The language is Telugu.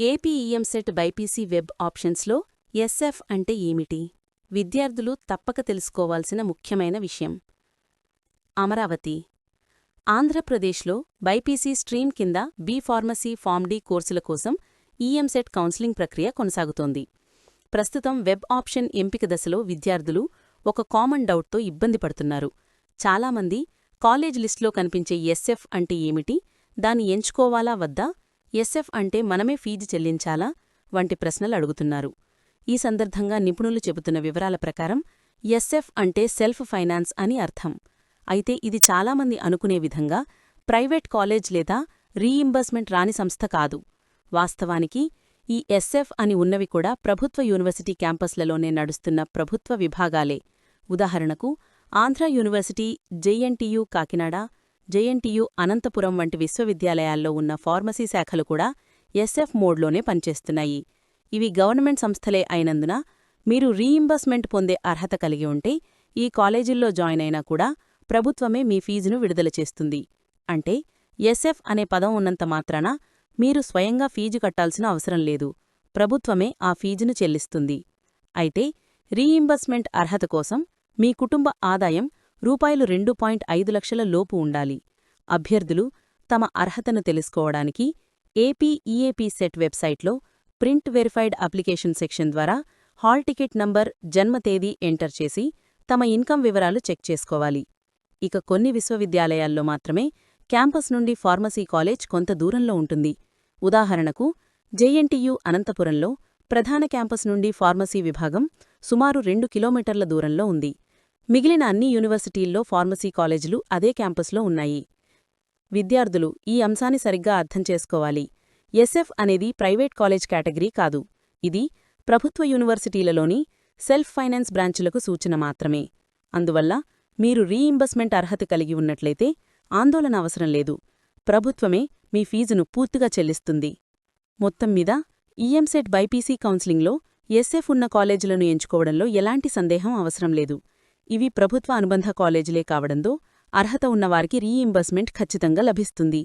ఏపీఈఎంసెట్ బైపీసీ వెబ్ ఆప్షన్స్లో ఎస్ఎఫ్ అంటే ఏమిటి? విద్యార్థులు తప్పక తెలుసుకోవాల్సిన ముఖ్యమైన విషయం. అమరావతి. ఆంధ్రప్రదేశ్లో బైపీసీ స్ట్రీమ్ కింద బీ ఫార్మసీ ఫామ్డీ కోర్సుల కోసం ఈఎంసెట్ కౌన్సిలింగ్ ప్రక్రియ కొనసాగుతోంది. ప్రస్తుతం వెబ్ ఆప్షన్ ఎంపిక దశలో విద్యార్థులు ఒక కామన్ డౌట్తో ఇబ్బంది పడుతున్నారు. చాలామంది కాలేజ్ లిస్ట్లో కనిపించే ఎస్ఎఫ్ అంటే ఏమిటి? దాన్ని ఎంచుకోవాలా వద్దా? ఎస్ఎఫ్ అంటే మనమే ఫీజు చెల్లించాలా? వంటి ప్రశ్నలు అడుగుతున్నారు. ఈ సందర్భంగా నిపుణులు చెబుతున్న వివరాల ప్రకారం ఎస్ఎఫ్ అంటే సెల్ఫ్ ఫైనాన్స్ అని అర్థం. అయితే ఇది చాలామంది అనుకునే విధంగా ప్రైవేట్ కాలేజ్ లేదా రీఇంబర్స్మెంట్ రాని సంస్థ కాదు. వాస్తవానికి ఈ ఎస్ఎఫ్ అని ఉన్నవి కూడా ప్రభుత్వ యూనివర్సిటీ క్యాంపస్లలోనే నడుస్తున్న ప్రభుత్వ విభాగాలే. ఉదాహరణకు Andhra University JNTU Kakinada JNTU Anantapuram వంటి విశ్వవిద్యాలయాల్లో ఉన్న ఫార్మసీ శాఖలు కూడా ఎస్ఎఫ్ మోడ్లోనే పనిచేస్తున్నాయి. ఇవి గవర్నమెంట్ సంస్థలే అయినందున మీరు రీఇంబర్స్మెంట్ పొందే అర్హత కలిగి ఉంటే ఈ కాలేజీల్లో జాయిన్ అయినా కూడా ప్రభుత్వమే మీ ఫీజును విడుదల చేస్తుంది. అంటే ఎస్ఎఫ్ అనే పదం ఉన్నంత మాత్రాన మీరు స్వయంగా ఫీజు కట్టాల్సిన అవసరం లేదు. ప్రభుత్వమే ఆ ఫీజును చెల్లిస్తుంది. అయితే రీఇంబర్స్మెంట్ అర్హత కోసం మీ కుటుంబ ఆదాయం రూపాయలు రెండు పాయింట్ ఐదు లక్షల లోపు ఉండాలి. అభ్యర్థులు తమ అర్హతను తెలుసుకోవడానికి ఏపీఈఏపీ సెట్ వెబ్సైట్లో ప్రింట్ వెరిఫైడ్ అప్లికేషన్ సెక్షన్ ద్వారా హాల్ టికెట్ నంబర్ జన్మ తేదీ ఎంటర్ చేసి తమ ఇన్కమ్ వివరాలు చెక్ చేసుకోవాలి. ఇక కొన్ని విశ్వవిద్యాలయాల్లో మాత్రమే క్యాంపస్ నుండి ఫార్మసీ కాలేజ్ కొంత దూరంలో ఉంటుంది. ఉదాహరణకు జేఎన్టీయు అనంతపురంలో ప్రధాన క్యాంపస్ నుండి ఫార్మసీ విభాగం సుమారు రెండు కిలోమీటర్ల దూరంలో ఉంది. మిగిలిన అన్ని యూనివర్సిటీల్లో ఫార్మసీ కాలేజీలు అదే క్యాంపస్లో ఉన్నాయి. విద్యార్థులు ఈ అంశాన్ని సరిగ్గా అర్థం చేసుకోవాలి. ఎస్ఎఫ్ అనేది ప్రైవేట్ కాలేజ్ కేటగిరీ కాదు. ఇది ప్రభుత్వ యూనివర్సిటీలలోని సెల్ఫ్ ఫైనాన్స్ బ్రాంచులకు సూచన మాత్రమే. అందువల్ల మీరు రీఇంబర్స్మెంట్ అర్హత కలిగి ఉన్నట్లయితే ఆందోళన అవసరం లేదు. ప్రభుత్వమే మీ ఫీజును పూర్తిగా చెల్లిస్తుంది. మొత్తం మీద ఈఎంసెట్ బైపీసీ కౌన్సిలింగ్లో ఎస్ఎఫ్ ఉన్న కాలేజీలను ఎంచుకోవడంలో ఎలాంటి సందేహం అవసరం లేదు. ఇవి ప్రభుత్వ అనుబంధ కాలేజీలే కావడంతో అర్హత ఉన్నవారికి రీఇంబర్స్మెంట్ ఖచ్చితంగా లభిస్తుంది.